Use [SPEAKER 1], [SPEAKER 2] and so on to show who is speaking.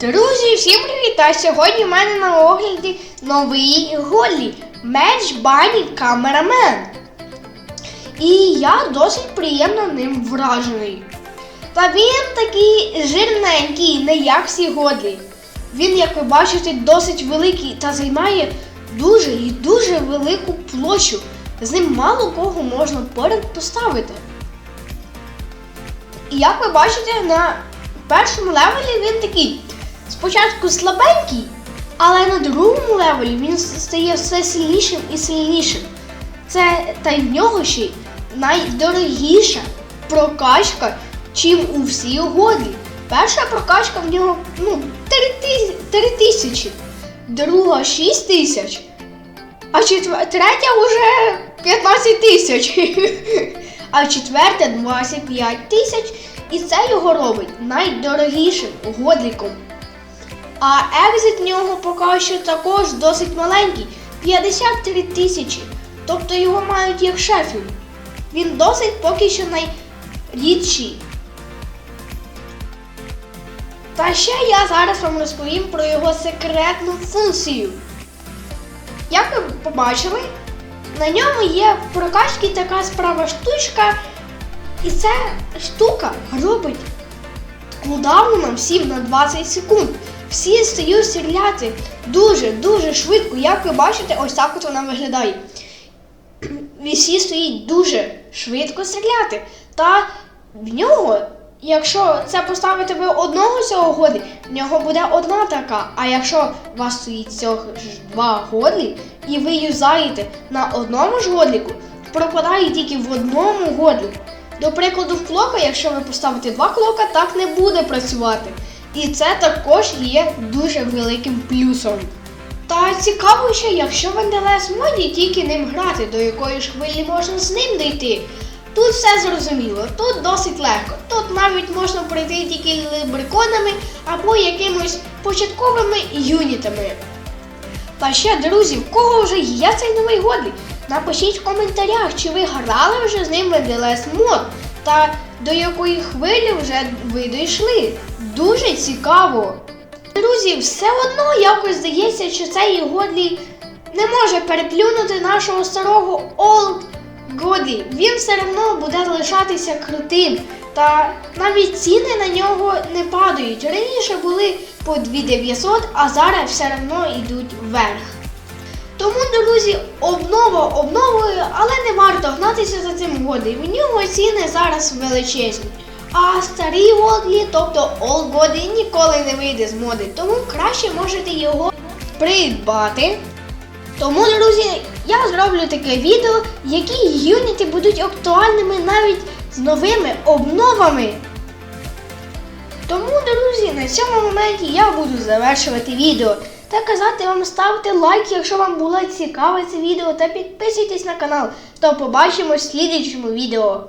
[SPEAKER 1] Друзі, всім привіт! А сьогодні в мене на огляді новий голі Меч Бані Камерамен. І я досить приємно ним вражений. Та він такий жирненький, не як всі годлі. Він, як ви бачите, досить великий та займає дуже і дуже велику площу. З ним мало кого можна поряд поставити. І як ви бачите, на першому левелі він такий спочатку слабенький, але на другому левелі він стає все сильнішим і сильнішим. Це та й в нього ще найдорогіша прокачка, чим у всій угоді. Перша прокачка в нього ну, 3 тисячі, друга 6 тисяч, а четвер... третя вже 15 тисяч. А четверта 25 тисяч, і це його робить найдорогішим годліком. А екзит в нього поки що також досить маленький 53 тисячі. Тобто його мають як шефів. Він досить поки що найрідший. Та ще я зараз вам розповім про його секретну функцію. Як ви побачили, на ньому є в прокачці така справа штучка, і ця штука робить кулдаун нам всім на 20 секунд. Всі стають стріляти дуже-дуже швидко. Як ви бачите, ось так от вона виглядає. Всі стоїть дуже швидко стріляти. Та в нього, якщо це поставити ви одного цього годлі, в нього буде одна така. А якщо у вас стоїть цього два годлі, і ви юзаєте на одному ж годліку, пропадає тільки в одному годлі. До прикладу, в клока, якщо ви поставите два клока, так не буде працювати. І це також є дуже великим плюсом. Та цікаво ще, якщо в НДЛС моді тільки ним грати, до якої ж хвилі можна з ним дійти. Тут все зрозуміло, тут досить легко. Тут навіть можна пройти тільки либриконами або якимось початковими юнітами. Та ще, друзі, в кого вже є цей новий годлі? Напишіть в коментарях, чи ви грали вже з ним в НДЛС мод та до якої хвилі вже ви дійшли. Дуже цікаво. Друзі, все одно якось здається, що цей годлі не може переплюнути нашого старого Олд Годлі. Він все одно буде лишатися крутим. Та навіть ціни на нього не падають. Раніше були по 2900, а зараз все одно йдуть вверх. Тому, друзі, обнова обновою, але не варто гнатися за цим годлі. В нього ціни зараз величезні. А старі годлі, тобто Годлі, ніколи не вийде з моди, тому краще можете його придбати. Тому, друзі, я зроблю таке відео, які юніти будуть актуальними навіть з новими обновами. Тому, друзі, на цьому моменті я буду завершувати відео та казати вам ставте лайк, якщо вам було цікаве це відео, та підписуйтесь на канал. То побачимось в слідчому відео.